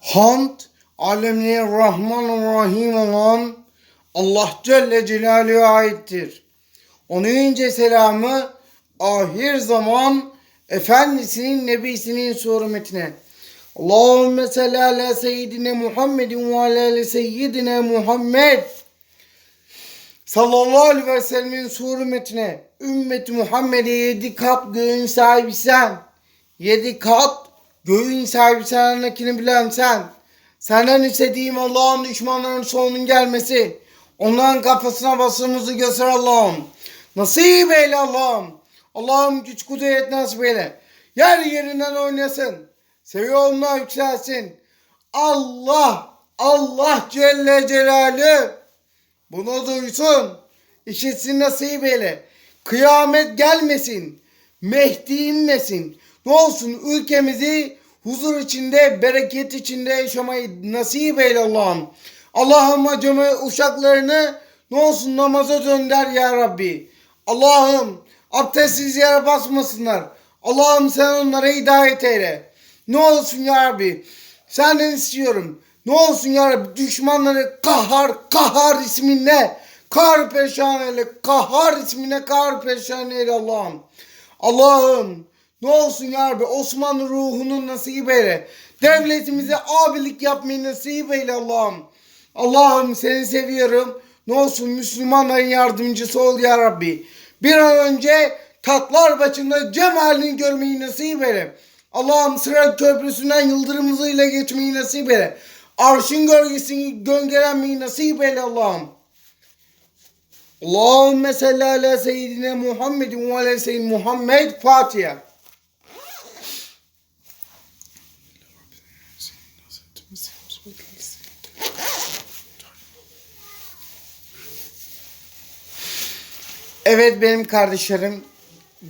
Hamd alemine Rahman Rahim olan Allah Celle Celaluhu'ya aittir. Onun ince selamı ahir zaman Efendisinin Nebisinin hürmetine. Allahümme salli ala seyyidine Muhammedin ve ala seyyidine Muhammed sallallahu aleyhi ve sellemin hürmetine ümmeti Muhammed'e yedi kat göğün sahibi sen. Yedi kat göğün sahibi senekini bilen sen. Senden istediğim Allah'ın düşmanlarının sonunun gelmesi. Onların kafasına basımızı göster Allah'ım. Nasip eyle Allah'ım. Allah'ım güç kudret nasip eyle. Yer yerinden oynasın. Seviyonuna yükselsin. Allah, Allah Celle Celaluhu bunu duysun. İşitsin nasip eyle. Kıyamet gelmesin. Mehdi inmesin. Ne olsun ülkemizi huzur içinde, bereket içinde yaşamayı nasip eyle Allah'ım. Allah'ım acımı uşaklarını ne olsun namaza dönder ya Rabbi. Allah'ım abdestsiz yere basmasınlar. Allah'ım sen onlara hidayet eyle. Ne olsun ya Rabbi. Senden istiyorum. Ne olsun ya Rabbi düşmanları kahar kahar isminle kahar perişan eyle. Kahar ismine kahar perişan eyle Allah'ım. Allah'ım ne olsun ya Rabbi Osmanlı ruhunun nasip eyle. Devletimize abilik yapmayı nasip eyle Allah'ım. Allah'ım seni seviyorum. Ne olsun Müslümanların yardımcısı ol ya Rabbi. Bir an önce tatlar başında cemalini görmeyi nasip eyle. Allah'ım sıra köprüsünden yıldırım hızıyla geçmeyi nasip eyle. Arşın gölgesini göngelenmeyi nasip eyle Allah'ım. Allahümme salli ala seyyidine Muhammedin ve ala seyyidine Muhammed Fatiha. Evet benim kardeşlerim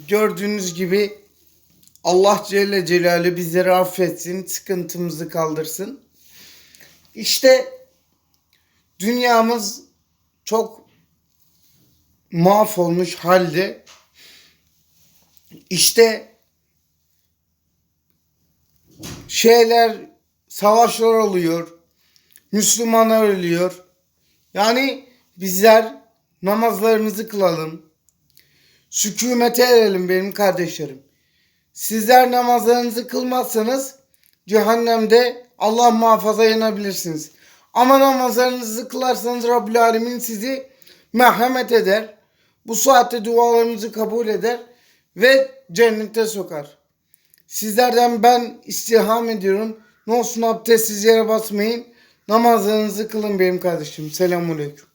gördüğünüz gibi Allah Celle Celaluhu bizleri affetsin, sıkıntımızı kaldırsın. İşte dünyamız çok mahvolmuş halde. İşte şeyler, savaşlar oluyor. Müslümanlar ölüyor. Yani bizler namazlarımızı kılalım. Sükumete erelim benim kardeşlerim. Sizler namazlarınızı kılmazsanız cehennemde Allah muhafaza yanabilirsiniz. Ama namazlarınızı kılarsanız Rabbül Alemin sizi merhamet eder. Bu saatte dualarınızı kabul eder ve cennete sokar. Sizlerden ben istiham ediyorum. Ne olsun abdestsiz yere basmayın. Namazlarınızı kılın benim kardeşim. Selamun Aleyküm.